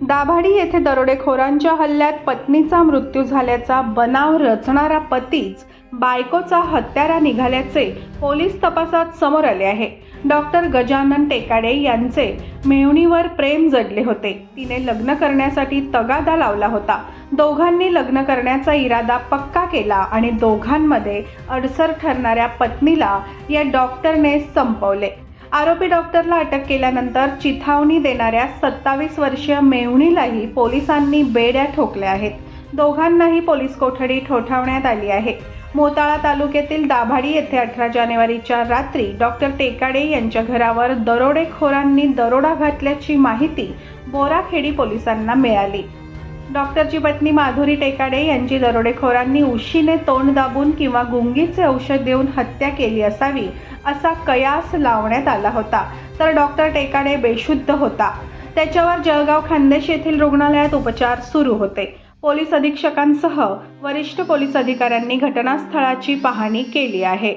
दाभाडी येथे दरोडेखोरांच्या हल्ल्यात पत्नीचा मृत्यू झाल्याचा बनाव रचणारा पतीच बायकोचा हत्यारा निघाल्याचे पोलीस तपासात समोर आले आहे. डॉक्टर गजानन टेकाडे यांचे मेहुणीवर प्रेम जडले होते. तिने लग्न करण्यासाठी तगादा लावला होता. दोघांनी लग्न करण्याचा इरादा पक्का केला आणि दोघांमध्ये अडसर ठरणाऱ्या पत्नीला या डॉक्टरने संपवले. आरोपी डॉक्टरला अटक केल्यानंतर चिथावणी देणाऱ्या सत्तावीस वर्षीय मेहुणीलाही पोलिसांनी बेड्या ठोकल्या आहेत. दोघांनाही पोलीस कोठडी ठोठावण्यात आली आहे. मोताळा तालुक्यातील दाभाडी येथे अठरा जानेवारीच्या रात्री डॉक्टर टेकाडे यांच्या घरावर दरोडेखोरांनी दरोडा घातल्याची माहिती बोराखेडी पोलिसांना मिळाली. डॉक्टरची पत्नी माधुरी टेकाडे यांची दरोडेखोरांनी उशीने तोंड दाबून किंवा गुंगीचे औषध देऊन हत्या केली असावी असा कयास लावण्यात आला होता. तर डॉक्टर टेकाडे बेशुद्ध होता. त्याच्यावर जळगाव खान्देश येथील रुग्णालयात उपचार सुरू होते. पोलीस अधीक्षकांसह वरिष्ठ पोलीस अधिकाऱ्यांनी घटनास्थळाची पाहणी केली आहे.